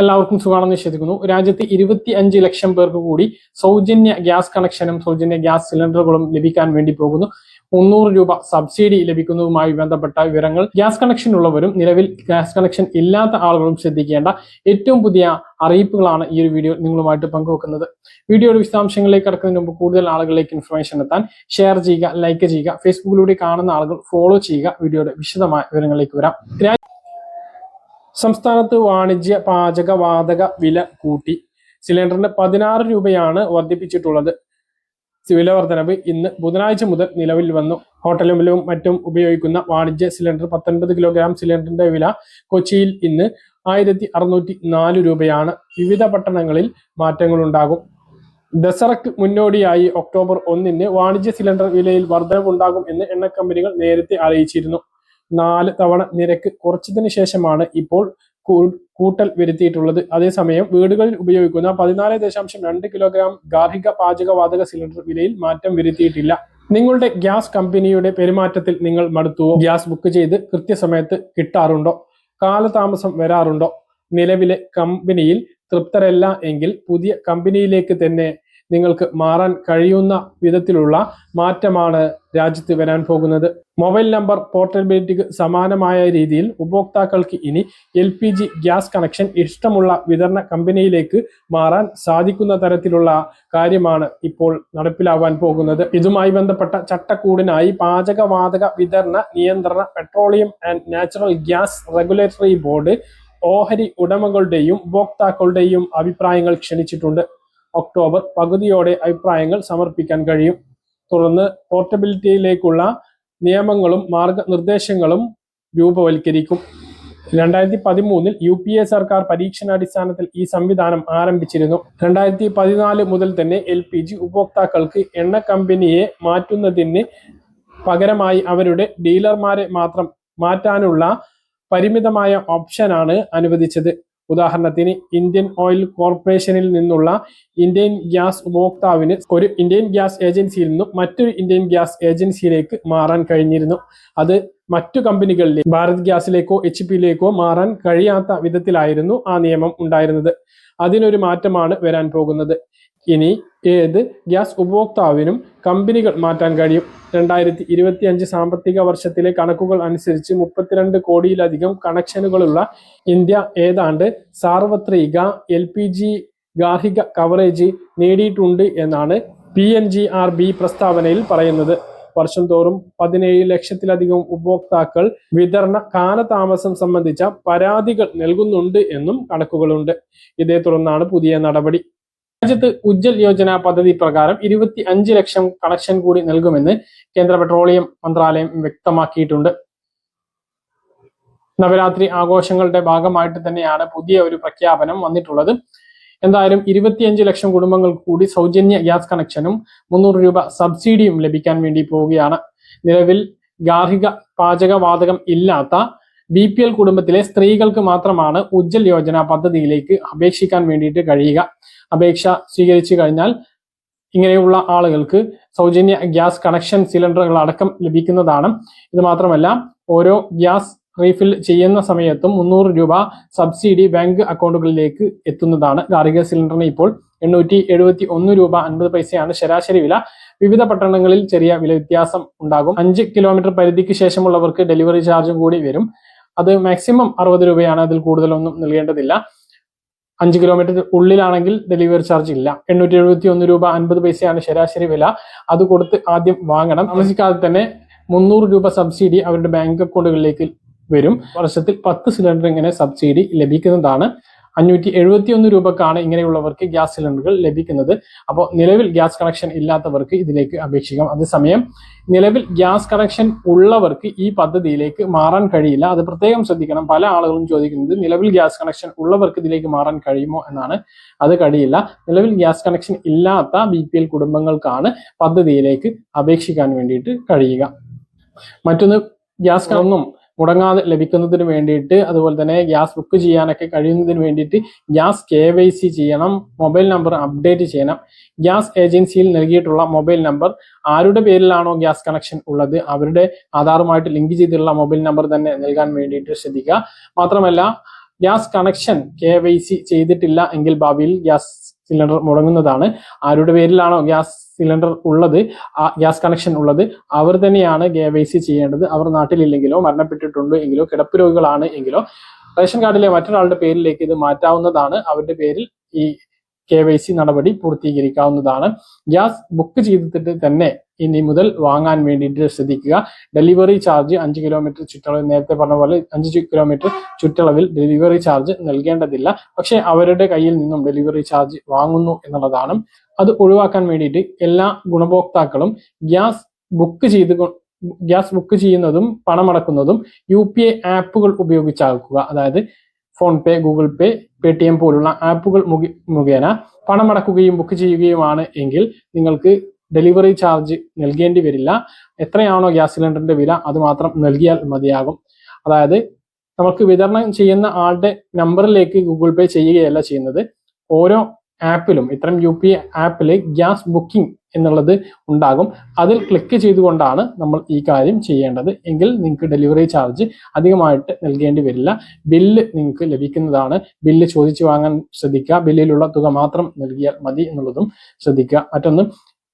എല്ലാവർക്കും സുഖമാണെന്ന് വിശ്വസിക്കുന്നു. രാജ്യത്ത് ഇരുപത്തി അഞ്ച് ലക്ഷം പേർക്ക് കൂടി സൗജന്യ ഗ്യാസ് കണക്ഷനും സൗജന്യ ഗ്യാസ് സിലിണ്ടറുകളും ലഭിക്കാൻ വേണ്ടി പോകുന്നു. മുന്നൂറ് രൂപ സബ്സിഡി ലഭിക്കുന്നതുമായി ബന്ധപ്പെട്ട വിവരങ്ങൾ ഗ്യാസ് കണക്ഷൻ ഉള്ളവരും നിലവിൽ ഗ്യാസ് കണക്ഷൻ ഇല്ലാത്ത ആളുകളും ശ്രദ്ധിക്കേണ്ട ഏറ്റവും പുതിയ അറിയിപ്പുകളാണ് ഈ ഒരു വീഡിയോ നിങ്ങളുമായിട്ട് പങ്കുവെക്കുന്നത്. വീഡിയോയുടെ വിശദാംശങ്ങളിലേക്ക് കടക്കുന്നതിന് മുമ്പ് കൂടുതൽ ആളുകളിലേക്ക് ഇൻഫർമേഷൻ എത്താൻ ഷെയർ ചെയ്യുക ലൈക്ക് ചെയ്യുക ഫേസ്ബുക്കിലൂടെ കാണുന്ന ആളുകൾ ഫോളോ ചെയ്യുക വീഡിയോയുടെ വിശദമായ വിവരങ്ങളിലേക്ക് വരാം. സംസ്ഥാനത്ത് വാണിജ്യ പാചക വാതക വില കൂട്ടി സിലിണ്ടറിന് പതിനാറ് രൂപയാണ് വർദ്ധിപ്പിച്ചിട്ടുള്ളത്. വില വർധനവ് ഇന്ന് ബുധനാഴ്ച മുതൽ നിലവിൽ വന്നു. ഹോട്ടലുകളിലും മറ്റും ഉപയോഗിക്കുന്ന വാണിജ്യ സിലിണ്ടർ പത്തൊൻപത് കിലോഗ്രാം സിലിണ്ടറിന്റെ വില കൊച്ചിയിൽ ഇന്ന് ആയിരത്തി അറുന്നൂറ്റി നാല് രൂപയാണ്. വിവിധ പട്ടണങ്ങളിൽ മാറ്റങ്ങളുണ്ടാകും. ദസറക്ക് മുന്നോടിയായി ഒക്ടോബർ ഒന്നിന് വാണിജ്യ സിലിണ്ടർ വിലയിൽ വർധനവുണ്ടാകും എന്ന് എണ്ണ കമ്പനികൾ നേരത്തെ അറിയിച്ചിരുന്നു. നാല് തവണ നിരക്ക് കുറച്ചതിന് ശേഷമാണ് ഇപ്പോൾ കൂട്ടൽ വരുത്തിയിട്ടുള്ളത്. അതേസമയം വീടുകളിൽ ഉപയോഗിക്കുന്ന പതിനാല് ദശാംശം രണ്ട് കിലോഗ്രാം ഗാർഹിക പാചകവാതക സിലിണ്ടർ വിലയിൽ മാറ്റം വരുത്തിയിട്ടില്ല. നിങ്ങളുടെ ഗ്യാസ് കമ്പനിയുടെ പെരുമാറ്റത്തിൽ നിങ്ങൾ മടുത്തുവോ? ഗ്യാസ് ബുക്ക് ചെയ്ത് കൃത്യസമയത്ത് കിട്ടാറുണ്ടോ? കാലതാമസം വരാറുണ്ടോ? നിലവിലെ കമ്പനിയിൽ തൃപ്തരല്ല എങ്കിൽ പുതിയ കമ്പനിയിലേക്ക് തന്നെ നിങ്ങൾക്ക് മാറാൻ കഴിയുന്ന വിധത്തിലുള്ള മാറ്റമാണ് രാജ്യത്ത് വരാൻ പോകുന്നത്. മൊബൈൽ നമ്പർ പോർട്ടബിലിറ്റിക്ക് സമാനമായ രീതിയിൽ ഉപഭോക്താക്കൾക്ക് ഇനി L P G gas connection ഇഷ്ടമുള്ള വിതരണ കമ്പനിയിലേക്ക് മാറാൻ സാധിക്കുന്ന തരത്തിലുള്ള കാര്യമാണ് ഇപ്പോൾ നടപ്പിലാവാൻ പോകുന്നത്. ഇതുമായി ബന്ധപ്പെട്ട ചട്ടക്കൂടിനായി പാചകവാതക വിതരണ നിയന്ത്രണ petroleum and natural gas regulatory board ഓഹരി ഉടമകളുടെയും ഉപഭോക്താക്കളുടെയും അഭിപ്രായങ്ങൾ ക്ഷണിച്ചിട്ടുണ്ട്. ഒക്ടോബർ പകുതിയോടെ അഭിപ്രായങ്ങൾ സമർപ്പിക്കാൻ കഴിയും. തുടർന്ന് പോർട്ടബിലിറ്റിയിലേക്കുള്ള നിയമങ്ങളും മാർഗനിർദ്ദേശങ്ങളും രൂപവൽക്കരിക്കും. രണ്ടായിരത്തി പതിമൂന്നിൽ യു പി എ സർക്കാർ പരീക്ഷണാടിസ്ഥാനത്തിൽ ഈ സംവിധാനം ആരംഭിച്ചിരുന്നു. രണ്ടായിരത്തി പതിനാല് മുതൽ തന്നെ എൽ പി ജി ഉപഭോക്താക്കൾക്ക് എണ്ണ കമ്പനിയെ മാറ്റുന്നതിന് പകരമായി അവരുടെ ഡീലർമാരെ മാത്രം മാറ്റാനുള്ള പരിമിതമായ ഓപ്ഷനാണ് അനുവദിച്ചത്. ഉദാഹരണത്തിന് ഇന്ത്യൻ ഓയിൽ കോർപ്പറേഷനിൽ നിന്നുള്ള ഇന്ത്യൻ ഗ്യാസ് ഉപഭോക്താവിന് ഒരു ഇന്ത്യൻ ഗ്യാസ് ഏജൻസിയിൽ നിന്നും മറ്റൊരു ഇന്ത്യൻ ഗ്യാസ് ഏജൻസിയിലേക്ക് മാറാൻ കഴിഞ്ഞിരുന്നു. അത് മറ്റു കമ്പനികളിലേക്ക് ഭാരത് ഗ്യാസിലേക്കോ എച്ച് പിയിലേക്കോ മാറാൻ കഴിയാത്ത വിധത്തിലായിരുന്നു ആ നിയമം ഉണ്ടായിരുന്നത്. അതിനൊരു മാറ്റമാണ് വരാൻ പോകുന്നത്. ഇനി ഏത് ഗ്യാസ് ഉപഭോക്താവിനും കമ്പനികൾ മാറ്റാൻ കഴിയും? രണ്ടായിരത്തി ഇരുപത്തി അഞ്ച് സാമ്പത്തിക വർഷത്തിലെ കണക്കുകൾ അനുസരിച്ച് മുപ്പത്തിരണ്ട് കോടിയിലധികം കണക്ഷനുകളുള്ള ഇന്ത്യ ഏതാണ്ട് സാർവത്രിക എൽ പി ജി ഗാർഹിക കവറേജ് നേടിയിട്ടുണ്ട് എന്നാണ് P N G R B പ്രസ്താവനയിൽ പറയുന്നത്. വർഷം തോറും പതിനേഴ് ലക്ഷത്തിലധികം ഉപഭോക്താക്കൾ വിതരണ കാലതാമസം സംബന്ധിച്ച പരാതികൾ നൽകുന്നുണ്ട് എന്നും കണക്കുകളുണ്ട്. ഇതേ തുടർന്നാണ് പുതിയ നടപടി. രാജ്യത്ത് ഉജ്ജൽ യോജന പദ്ധതി പ്രകാരം ഇരുപത്തി അഞ്ച് ലക്ഷം കണക്ഷൻ കൂടി നൽകുമെന്ന് കേന്ദ്ര പെട്രോളിയം മന്ത്രാലയം വ്യക്തമാക്കിയിട്ടുണ്ട്. നവരാത്രി ആഘോഷങ്ങളുടെ ഭാഗമായിട്ട് തന്നെയാണ് പുതിയ ഒരു പ്രഖ്യാപനം വന്നിട്ടുള്ളത്. എന്തായാലും ഇരുപത്തിയഞ്ച് ലക്ഷം കുടുംബങ്ങൾക്ക് കൂടി സൗജന്യ ഗ്യാസ് കണക്ഷനും മുന്നൂറ് രൂപ സബ്സിഡിയും ലഭിക്കാൻ വേണ്ടി പോവുകയാണ്. നിലവിൽ ഗാർഹിക പാചകവാതകം ഇല്ലാത്ത ബി പി എൽ കുടുംബത്തിലെ സ്ത്രീകൾക്ക് മാത്രമാണ് ഉജ്ജൽ യോജന പദ്ധതിയിലേക്ക് അപേക്ഷിക്കാൻ വേണ്ടിയിട്ട് കഴിയുക. അപേക്ഷ സ്വീകരിച്ചു കഴിഞ്ഞാൽ ഇങ്ങനെയുള്ള ആളുകൾക്ക് സൗജന്യ ഗ്യാസ് കണക്ഷൻ സിലിണ്ടറുകൾ അടക്കം ലഭിക്കുന്നതാണ്. ഇത് മാത്രമല്ല ഓരോ ഗ്യാസ് റീഫിൽ ചെയ്യുന്ന സമയത്തും മുന്നൂറ് രൂപ സബ്സിഡി ബാങ്ക് അക്കൗണ്ടുകളിലേക്ക് എത്തുന്നതാണ്. ഗാർഹിക സിലിണ്ടറിന് ഇപ്പോൾ എണ്ണൂറ്റി എഴുപത്തി ഒന്ന് രൂപ അൻപത് പൈസയാണ് ശരാശരി വില. വിവിധ പട്ടണങ്ങളിൽ ചെറിയ വില വ്യത്യാസം ഉണ്ടാകും. അഞ്ച് കിലോമീറ്റർ പരിധിക്ക് ശേഷമുള്ളവർക്ക് ഡെലിവറി ചാർജും കൂടി വരും. അത് മാക്സിമം അറുപത് രൂപയാണ്. അതിൽ കൂടുതലൊന്നും നൽകേണ്ടതില്ല. അഞ്ച് കിലോമീറ്റർ ഉള്ളിലാണെങ്കിൽ ഡെലിവറി ചാർജ് ഇല്ല. എണ്ണൂറ്റി എഴുപത്തി ഒന്ന് രൂപ അൻപത് പൈസയാണ് ശരാശരി വില. അത് കൊടുത്ത് ആദ്യം വാങ്ങണം. താമസിക്കാതെ തന്നെ മുന്നൂറ് രൂപ സബ്സിഡി അവരുടെ ബാങ്ക് അക്കൗണ്ടുകളിലേക്ക് വരും. വർഷത്തിൽ പത്ത് സിലിണ്ടർ ഇങ്ങനെ സബ്സിഡി ലഭിക്കുന്നതാണ്. അഞ്ഞൂറ്റി എഴുപത്തി ഒന്ന് രൂപക്കാണ് ഇങ്ങനെയുള്ളവർക്ക് ഗ്യാസ് സിലിണ്ടറുകൾ ലഭിക്കുന്നത്. അപ്പോൾ നിലവിൽ ഗ്യാസ് കണക്ഷൻ ഇല്ലാത്തവർക്ക് ഇതിലേക്ക് അപേക്ഷിക്കാം. അതേസമയം നിലവിൽ ഗ്യാസ് കണക്ഷൻ ഉള്ളവർക്ക് ഈ പദ്ധതിയിലേക്ക് മാറാൻ കഴിയില്ല. അത് പ്രത്യേകം ശ്രദ്ധിക്കണം. പല ആളുകളും ചോദിക്കുന്നത് നിലവിൽ ഗ്യാസ് കണക്ഷൻ ഉള്ളവർക്ക് ഇതിലേക്ക് മാറാൻ കഴിയുമോ എന്നാണ്. അത് കഴിയില്ല. നിലവിൽ ഗ്യാസ് കണക്ഷൻ ഇല്ലാത്ത ബി പി എൽ കുടുംബങ്ങൾക്കാണ് പദ്ധതിയിലേക്ക് അപേക്ഷിക്കാൻ വേണ്ടിയിട്ട് കഴിയുക. മറ്റൊന്ന് ഗ്യാസ് ഒന്നും മുടങ്ങാതെ ലഭിക്കുന്നതിന് വേണ്ടിയിട്ട് അതുപോലെ തന്നെ ഗ്യാസ് ബുക്ക് ചെയ്യാനൊക്കെ കഴിയുന്നതിന് വേണ്ടിയിട്ട് ഗ്യാസ് കെ വൈ സി ചെയ്യണം മൊബൈൽ നമ്പർ അപ്ഡേറ്റ് ചെയ്യണം. ഗ്യാസ് ഏജൻസിയിൽ നൽകിയിട്ടുള്ള മൊബൈൽ നമ്പർ ആരുടെ പേരിലാണോ ഗ്യാസ് കണക്ഷൻ ഉള്ളത് അവരുടെ ആധാറുമായിട്ട് ലിങ്ക് ചെയ്തിട്ടുള്ള മൊബൈൽ നമ്പർ തന്നെ നൽകാൻ വേണ്ടിയിട്ട് ശ്രദ്ധിക്കുക. മാത്രമല്ല gas connection K Y C ചെയ്തിട്ടില്ല എങ്കിൽ ഭാവിയിൽ ഗ്യാസ് സിലിണ്ടർ മുടങ്ങുന്നതാണ്. ആരുടെ പേരിലാണോ ഗ്യാസ് സിലിണ്ടർ ഉള്ളത് ഗ്യാസ് കണക്ഷൻ ഉള്ളത് അവർ തന്നെയാണ് കെ വൈ സി ചെയ്യേണ്ടത്. അവർ നാട്ടിലില്ലെങ്കിലോ മരണപ്പെട്ടിട്ടുണ്ടോ എങ്കിലോ കിടപ്പ് രോഗികളാണ് എങ്കിലോ റേഷൻ കാർഡിലെ മറ്റൊരാളുടെ പേരിലേക്ക് ഇത് മാറ്റാവുന്നതാണ്. അവരുടെ പേരിൽ ഈ കെ വൈ സി നടപടി പൂർത്തീകരിക്കാവുന്നതാണ്. ഗ്യാസ് ബുക്ക് ചെയ്തിട്ട് തന്നെ ഇനി മുതൽ വാങ്ങാൻ വേണ്ടിയിട്ട് ശ്രദ്ധിക്കുക. ഡെലിവറി ചാർജ് അഞ്ച് കിലോമീറ്റർ ചുറ്റളവിൽ നേരത്തെ പറഞ്ഞ പോലെ അഞ്ച് കിലോമീറ്റർ ചുറ്റളവിൽ ഡെലിവറി ചാർജ് നൽകേണ്ടതില്ല. പക്ഷെ അവരുടെ കയ്യിൽ നിന്നും ഡെലിവറി ചാർജ് വാങ്ങുന്നു എന്നുള്ളതാണ്. അത് ഒഴിവാക്കാൻ വേണ്ടിയിട്ട് എല്ലാ ഗുണഭോക്താക്കളും ഗ്യാസ് ബുക്ക് ചെയ്ത് ഗ്യാസ് ബുക്ക് ചെയ്യുന്നതും പണമടക്കുന്നതും യു പി ഐ ആപ്പുകൾ ഉപയോഗിച്ചാക്കുക അതായത് ഫോൺ പേ ഗൂഗിൾ പേ പേ ടി എം പോലുള്ള ആപ്പുകൾ മുഖേ- മുഖേന പണമടക്കുകയും ബുക്ക് ചെയ്യുകയുമാണ് എങ്കിൽ നിങ്ങൾക്ക് ഡെലിവറി ചാർജ് നൽകേണ്ടി വരില്ല. എത്രയാണോ ഗ്യാസ് സിലിണ്ടറിന്റെ വില അത് മാത്രം നൽകിയാൽ മതിയാകും. അതായത് നമുക്ക് വിതരണം ചെയ്യുന്ന ആളുടെ നമ്പറിലേക്ക് ഗൂഗിൾ പേ ചെയ്യുകയല്ല ചെയ്യുന്നത്. ഓരോ ആപ്പിലും ഇത്തരം യു പി ആപ്പിൽ ഗ്യാസ് ബുക്കിംഗ് എന്നുള്ളത് ഉണ്ടാകും. അതിൽ ക്ലിക്ക് ചെയ്തുകൊണ്ടാണ് നമ്മൾ ഈ കാര്യം ചെയ്യേണ്ടത്. എങ്കിൽ നിങ്ങൾക്ക് ഡെലിവറി ചാർജ് അധികമായിട്ട് നൽകേണ്ടി വരില്ല. ബില്ല് നിങ്ങൾക്ക് ലഭിക്കുന്നതാണ്. ബില്ല് ചോദിച്ചു വാങ്ങാൻ ശ്രദ്ധിക്കുക. ബില്ലിലുള്ള തുക മാത്രം നൽകിയാൽ മതി എന്നുള്ളതും ശ്രദ്ധിക്കുക. മറ്റൊന്ന്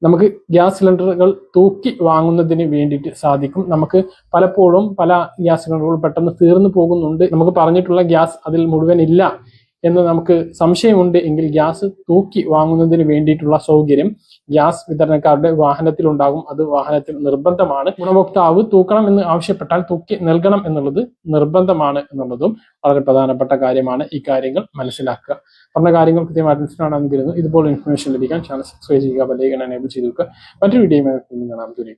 നമുക്ക് ഗ്യാസ് സിലിണ്ടറുകൾ തൂക്കി വാങ്ങുന്നതിന് വേണ്ടിയിട്ട് സാധിക്കും. നമുക്ക് പലപ്പോഴും പല ഗ്യാസ് സിലിണ്ടറുകൾ പെട്ടെന്ന് തീർന്നു പോകുന്നുണ്ട്. നമുക്ക് പറഞ്ഞിട്ടുള്ള ഗ്യാസ് അതിൽ മുഴുവൻ ഇല്ല. എന്ന് നമുക്ക് സംശയമുണ്ട് എങ്കിൽ ഗ്യാസ് തൂക്കി വാങ്ങുന്നതിന് വേണ്ടിയിട്ടുള്ള സൗകര്യം ഗ്യാസ് വിതരണക്കാരുടെ വാഹനത്തിൽ ഉണ്ടാകും അത് വാഹനത്തിൽ നിർബന്ധമാണ്. ഗുണഭോക്താവ് തൂക്കണം എന്ന് ആവശ്യപ്പെട്ടാൽ തൂക്കി നൽകണം എന്നുള്ളത് നിർബന്ധമാണ് എന്നുള്ളതും വളരെ പ്രധാനപ്പെട്ട കാര്യമാണ്. ഈ കാര്യങ്ങൾ മനസ്സിലാക്കുക. പറഞ്ഞ കാര്യങ്ങൾ കൃത്യമായിട്ട് മനസ്സിലാണെന്ന് കരുതുന്നു. ഇതുപോലെ ഇൻഫർമേഷൻ ലഭിക്കാൻ ചാനൽ സബ്സ്ക്രൈബ് ചെയ്യുക ബെല്ലൈക്കൺ എനേബിൾ ചെയ്ത് വെക്കുക. മറ്റൊരു വീഡിയോ കാണാൻ ദൂരെ